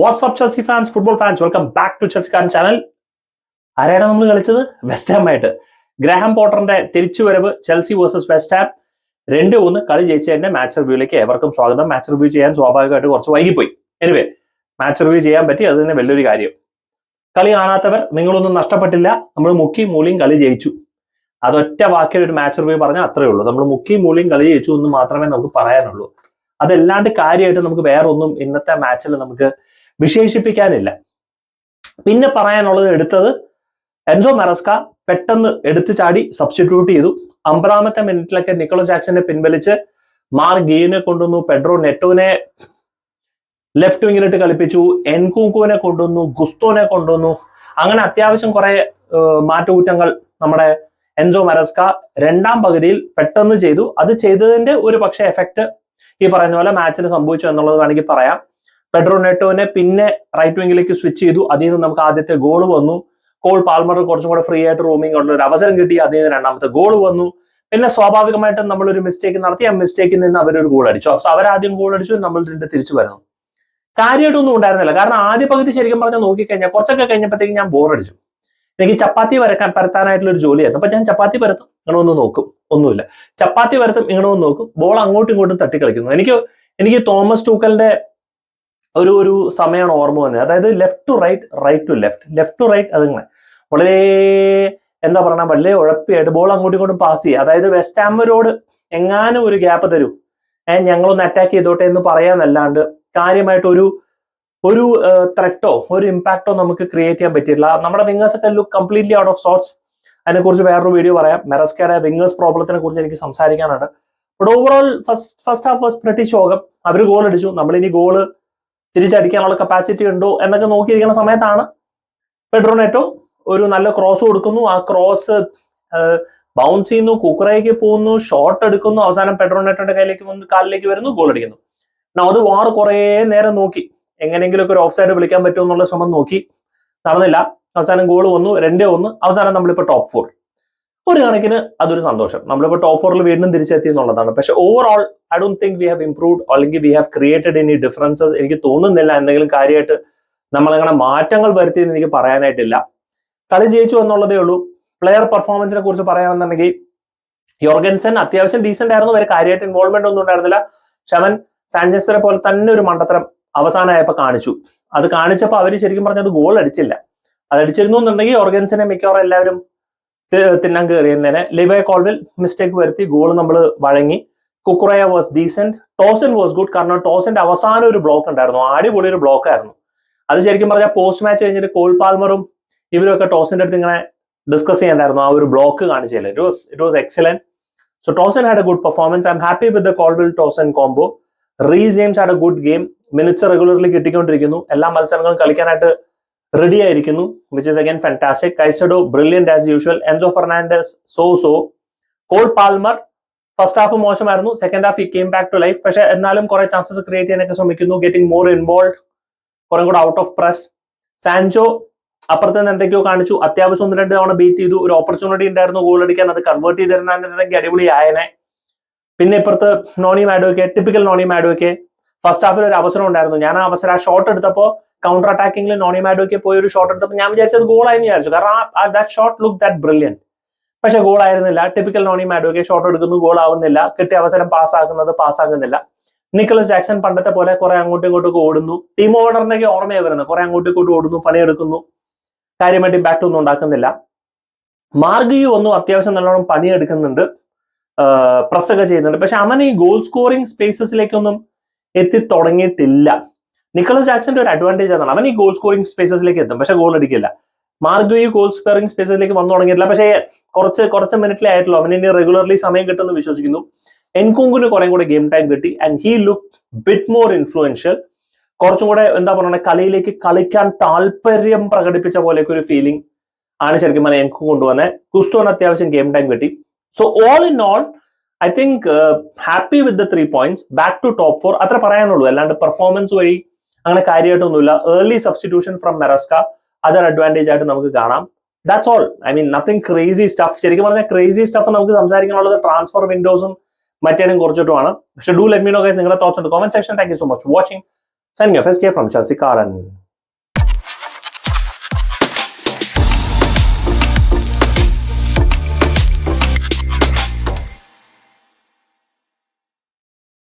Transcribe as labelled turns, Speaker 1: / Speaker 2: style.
Speaker 1: WhatsApp Chelsea fans football fans welcome back to ചെൽസിക്കാരൻ channel ആരാണ് നമ്മൾ കളിച്ചത്? വെസ്റ്റ് ഹാം ആയിട്ട്. ഗ്രാഹാം പോട്ടറിന്റെ തിരിച്ചുവരവ് ചെൽസി വേഴ്സസ് വെസ്റ്റ് ഹാം രണ്ട് ഒന്ന് കളി ജയിച്ചതിന്റെ മാച്ച് റിവ്യൂയിലേക്ക് ഏവർക്കും സ്വാഗതം. മാച്ച് റിവ്യൂ ചെയ്യാൻ സ്വാഭാവികമായിട്ട് കുറച്ച് വൈകിപ്പോയി. എനിവേ മാച്ച് റിവ്യൂ ചെയ്യാൻ പറ്റി. അത് തന്നെ വലിയൊരു കാര്യം. കളി കാണാത്തവർ നിങ്ങളൊന്നും നഷ്ടപ്പെട്ടില്ല. നമ്മൾ മുക്കി മൂലിയും കളി ജയിച്ചു. അതൊറ്റ വാക്കിൽ ഒരു മാച്ച് റിവ്യൂ പറഞ്ഞാൽ അത്രേ ഉള്ളൂ. നമ്മൾ മുക്കി മൂലിയും കളി ജയിച്ചു എന്ന് മാത്രമേ നമുക്ക് പറയാനുള്ളൂ. അതല്ലാണ്ട് കാര്യമായിട്ട് നമുക്ക് വേറെ ഒന്നും ഇന്നത്തെ മാച്ചിൽ നമുക്ക് വിശേഷിപ്പിക്കാനില്ല. പിന്നെ പറയാനുള്ളത് എടുത്തത് എൻസോ മെറസ്ക പെട്ടെന്ന് എടുത്തു ചാടി സബ്സ്റ്റിറ്റ്യൂട്ട് ചെയ്തു. അമ്പതാമത്തെ മിനിറ്റിലൊക്കെ നിക്കോളസ് ജാക്സനെ പിൻവലിച്ച് മാർ ഗീനെ കൊണ്ടുവന്നു പെഡ്രോ നെറ്റോനെ ലെഫ്റ്റ് വിങ്ങിലിട്ട് കളിപ്പിച്ചു എൻകൂക്കുവിനെ കൊണ്ടുവന്നു ഗുസ്തോനെ കൊണ്ടുവന്നു. അങ്ങനെ അത്യാവശ്യം കുറെ മാറ്റുകൂറ്റങ്ങൾ നമ്മുടെ എൻസോ മെറസ്ക രണ്ടാം പകുതിയിൽ പെട്ടെന്ന് ചെയ്തു. അത് ചെയ്തതിന്റെ ഒരു പക്ഷേ എഫക്റ്റ് ഈ പറയുന്ന പോലെ മാച്ചിന് സംഭവിച്ചു എന്നുള്ളത് വേണമെങ്കിൽ പറയാം. പെഡ്രോ നെറ്റോനെ പിന്നെ റൈറ്റ് വിങ്ങിലേക്ക് സ്വിച്ച് ചെയ്തു. അതിൽ നിന്ന് നമുക്ക് ആദ്യത്തെ ഗോൾ വന്നു. കോൾ പാൽമർ കുറച്ചും കൂടെ ഫ്രീ ആയിട്ട് റൂമിംഗ് ഉള്ള ഒരു അവസരം കിട്ടി. അതിൽ നിന്ന് രണ്ടാമത്തെ ഗോൾ വന്നു. പിന്നെ സ്വാഭാവികമായിട്ടും നമ്മൾ ഒരു മിസ്റ്റേക്ക് നടത്തി. ആ മിസ്റ്റേക്കിൽ നിന്ന് അവരൊരു ഗോൾ അടിച്ചു. അവരാദ്യം ഗോൾ അടിച്ചു. നമ്മൾ രണ്ട് തിരിച്ചു വരുന്നു. കാര്യമായിട്ടൊന്നും ഉണ്ടായിരുന്നില്ല. കാരണം ആദ്യ പകുതി ശരിക്കും പറഞ്ഞാൽ നോക്കിക്കഴിഞ്ഞാൽ കുറച്ചൊക്കെ കഴിഞ്ഞപ്പോഴത്തേക്ക് ഞാൻ ബോറടിച്ചു എനിക്ക് ചപ്പാത്തി വരക്കാൻ പരത്താനായിട്ടുള്ള ഒരു ജോലിയായിരുന്നു. അപ്പൊ ഞാൻ ചപ്പാത്തി പരത്തും. ഇങ്ങനെ ഒന്ന് നോക്കും. ഒന്നുമില്ല. ചപ്പാത്തി പരത്തും ഇങ്ങനെ ഒന്ന് നോക്കും. ബോൾ അങ്ങോട്ടും ഇങ്ങോട്ടും തട്ടി കളിക്കുന്നു എനിക്ക് എനിക്ക് തോമസ് ടൂക്കലിന്റെ ഒരു ഒരു സമയമാണ് ഓർമ്മ വന്നത്. അതായത് left to right right to left left to right അതിങ്ങനെ. വളരെ എന്താ പറയുക വളരെ ഉഴപ്പിയായിട്ട് ബോൾ അങ്ങോട്ടും ഇങ്ങോട്ടും പാസ് ചെയ്യുക. അതായത് വെസ്റ്റ് ഹാമരോട് എങ്ങാനും ഒരു ഗ്യാപ്പ് തരൂ. ഏഹ് ഞങ്ങളൊന്ന് അറ്റാക്ക് ചെയ്തോട്ടെ എന്ന് പറയാന്നല്ലാണ്ട് കാര്യമായിട്ട് ഒരു ഒരു ത്രെട്ടോ ഒരു ഇമ്പാക്റ്റോ നമുക്ക് ക്രിയേറ്റ് ചെയ്യാൻ പറ്റിയില്ല നമ്മുടെ വിങ്ങേഴ്സ് ഒക്കെ look completely out of sorts അതിനെക്കുറിച്ച് വേറൊരു വീഡിയോ പറയാം. മെറസ്കയുടെ വിങ്ങേഴ്സ് പ്രോബ്ലത്തിനെ കുറിച്ച് എനിക്ക് സംസാരിക്കാനുണ്ട് but overall first first half first പ്രതി ശോകം. അവർ ഗോൾ അടിച്ചു. നമ്മളിനി ഗോൾ തിരിച്ചടിക്കാനുള്ള കപ്പാസിറ്റി ഉണ്ടോ എന്നൊക്കെ നോക്കിയിരിക്കുന്ന സമയത്താണ് പെഡ്രോനെറ്റോ ഒരു നല്ല ക്രോസ് കൊടുക്കുന്നു. ആ ക്രോസ് ബൗൺസ് ചെയ്യുന്നു കുക്കറയ്ക്ക് പോകുന്നു ഷോട്ട് എടുക്കുന്നു അവസാനം പെഡ്രോനെറ്റോന്റെ കയ്യിലേക്ക് വന്ന് കാലിലേക്ക് വരുന്നു ഗോൾ അടിക്കുന്നു. അത് വാർ കുറേ നേരം നോക്കി. എങ്ങനെയെങ്കിലുമൊക്കെ ഒരു ഓഫ് സൈഡ് വിളിക്കാൻ പറ്റുമോ എന്നുള്ള ശ്രമം നോക്കി. നടന്നില്ല. അവസാനം ഗോൾ വന്നു രണ്ടേ ഒന്ന്. അവസാനം നമ്മളിപ്പോ ടോപ്പ് ഫോർ ഒരു കണക്കിന് അതൊരു സന്തോഷം. നമ്മളിപ്പോ ടോപ്പ് ഫോറിൽ വീണ്ടും തിരിച്ചെത്തി എന്നുള്ളതാണ്. പക്ഷെ overall I don't think we have improved അല്ലെങ്കിൽ we have created any differences എനിക്ക് തോന്നുന്നില്ല എന്തെങ്കിലും കാര്യമായിട്ട് നമ്മളങ്ങനെ മാറ്റങ്ങൾ വരുത്തിയെന്ന് എനിക്ക് പറയാനായിട്ടില്ല. കളി ജയിച്ചു എന്നുള്ളതേ ഉള്ളൂ. പ്ലെയർ പെർഫോമൻസിനെ കുറിച്ച് പറയുകയാണെന്നുണ്ടെങ്കിൽ യോർഗൻസൺ അത്യാവശ്യം ഡീസെന്റ് ആയിരുന്നു. വരെ കാര്യമായിട്ട് ഇൻവോൾവ്മെന്റ് ഒന്നും ഉണ്ടായിരുന്നില്ല. ശവൻ സാഞ്ചസിനെ പോലെ തന്നെ ഒരു മണ്ടത്തരം അവസാനമായപ്പോൾ കാണിച്ചു. അത് കാണിച്ചപ്പോൾ അവർ ശരിക്കും പറഞ്ഞത് ഗോൾ അടിച്ചില്ല. അത് അടിച്ചിരുന്നു എന്നുണ്ടെങ്കിൽ ഓർഗൻസിനെ മിക്കവാറും എല്ലാവരും തിന്നാൻ കയറിയെന്നതിന് ലിവേ കോൾവിൽ മിസ്റ്റേക്ക് വരുത്തി ഗോൾ നമ്മൾ വഴങ്ങി. Cucurella was decent Tosin was good കാരണം ടോസന്റെ അവസാനം ഒരു ബ്ലോക്ക് ഉണ്ടായിരുന്നു. അടിപൊളി ഒരു ബ്ലോക്ക് ആയിരുന്നു. അത് ശരിക്കും പറഞ്ഞാൽ പോസ്റ്റ് മാച്ച് കഴിഞ്ഞിട്ട് കോൾ പാൽമറും ഇവരൊക്കെ ടോസിന്റെ അടുത്ത് ഇങ്ങനെ ഡിസ്കസ് ചെയ്യാനായിരുന്നു ആ ഒരു ബ്ലോക്ക് കാണിച്ചില്ല it was it was excellent so Tosin had a good performance I'm happy with the Colwill Tosin combo Reece James had a good game minutes regularly കിട്ടിക്കൊണ്ടിരിക്കുന്നു. എല്ലാ മത്സരങ്ങളും കളിക്കാനായിട്ട് റെഡി ആയിരിക്കുന്നു which is again fantastic Caicedo brilliant as usual Enzo Fernandez so so Cole Palmer first half മോശമായിരുന്നു. Second half ഈ came back to life പക്ഷേ എന്നാലും കുറെ chances create ചെയ്യാനൊക്കെ ശ്രമിക്കുന്നു. ഗെറ്റിംഗ് മോർ ഇൻവോൾവ് കുറെ കൂടെ ഔട്ട് ഓഫ് പ്രസ് സാൻചോ അപ്പുറത്ത് നിന്ന് എന്തൊക്കെയോ കാണിച്ചു. അത്യാവശ്യം ഒന്ന് രണ്ട് തവണ ബീറ്റ് ചെയ്തു. ഒരു ഓപ്പർച്യൂണിറ്റി ഉണ്ടായിരുന്നു ഗോൾ അടിക്കാൻ. അത് കൺവേർട്ട് ചെയ്തിരുന്നെങ്കിൽ അടിപൊളി ആയനെ. പിന്നെ ഇപ്പുറത്ത് Noni Madueke typical Noni Madueke first ഹാഫിൽ ഒരു അവസരം ഉണ്ടായിരുന്നു. ഞാൻ ആ അവസരം ആ ഷോട്ട് എടുത്തപ്പോൾ കൗണ്ടർ അറ്റാക്കിംഗിൽ നോണി മാഡോയ്ക്ക് പോയി ഒരു ഷോട്ട് എടുത്തപ്പോൾ ഞാൻ വിചാരിച്ചത് ഗോൾ ആയിരുന്നു വിചാരിച്ചു കാരണം that shot look that brilliant പക്ഷെ ഗോൾ ആയിരുന്നില്ല ടിപ്പിക്കൽ നോണി മാഡോയ്ക്ക് ഷോട്ട് എടുക്കുന്നു ഗോൾ ആവുന്നില്ല കിട്ടിയ അവസരം പാസ്സാക്കുന്നത് പാസ്സാകുന്നില്ല. നിക്കലസ് ജാക്സൺ പണ്ടത്തെ പോലെ കുറെ അങ്ങോട്ടും ഇങ്ങോട്ടും ഓടുന്നു. ടീം ഓർഡറിനൊക്കെ ഓർമ്മയായി വരുന്നത്. കുറെ അങ്ങോട്ടും ഇങ്ങോട്ടും ഓടുന്നു പണിയെടുക്കുന്നു. കാര്യമായിട്ട് ബാറ്റ് ഒന്നും ഉണ്ടാക്കുന്നില്ല. മാർഗിയു ഒന്നും അത്യാവശ്യം നല്ലോണം പണിയെടുക്കുന്നുണ്ട്. പ്രസ്സൊക്കെ ചെയ്യുന്നുണ്ട്. പക്ഷെ അവൻ ഈ ഗോൾ സ്കോറിംഗ് സ്പേസസിലേക്കൊന്നും എത്തി തുടങ്ങിയിട്ടില്ല നിക്കലസ് ജാക്സന്റെ ഒരു അഡ്വാന്റേജ് ആണ് അവൻ ഈ ഗോൾ സ്കോറിംഗ് സ്പേസസിലേക്ക് എത്തും. പക്ഷെ ഗോൾ അടിക്കില്ല. മാർഗോ ഈ ഗോൾ സ്കോറിംഗ് സ്പേസസിലേക്ക് വന്നു തുടങ്ങിയിട്ടില്ല. പക്ഷേ കുറച്ച് കുറച്ച് മിനിറ്റിലേ ആയിട്ടുള്ളൂ. അവൻ ഇനി റെഗുലർലി സമയം കിട്ടുമെന്ന് വിശ്വസിക്കുന്നു. എൻകുങ്കിന് കുറെ കൂടെ ഗെയിം ടൈം കിട്ടി. And he look bit more influential കുറച്ചും കൂടെ എന്താ പറയുക കളിയിലേക്ക് കളിക്കാൻ താല്പര്യം പ്രകടിപ്പിച്ച പോലെയൊക്കെ ഒരു ഫീലിംഗ് ആണ് ശരിക്കും പറഞ്ഞാൽ എനിക്ക് കൊണ്ടുവന്നത് കുസ്റ്റോന് അത്യാവശ്യം ഗെയിം ടൈം കിട്ടി. So all in all I think happy with the three points back to top four അത്ര പറയാനുള്ളൂ. അല്ലാണ്ട് പെർഫോമൻസ് വഴി അങ്ങനെ കാര്യമായിട്ടൊന്നുമില്ല ഏർലി സബ്സ്റ്റിറ്റ്യൂഷൻ ഫ്രം മെറസ്ക അതൊരു അഡ്വാന്റേജ് ആയിട്ട് നമുക്ക് കാണാം. That's all I mean nothing crazy stuff ശരിക്കും പറഞ്ഞാൽ ക്രേസി സ്റ്റഫ് നമുക്ക് സംസാരിക്കാനുള്ളത് ട്രാൻസ്ഫർ വിൻഡോസും മറ്റേനും കുറച്ചിട്ടുമാണ്. പക്ഷെ do let me know guys നിങ്ങളുടെ തോട്ട്സ് ഉണ്ട്. Comment section thank you so much watching signing U S K from Chelsea കാരൻ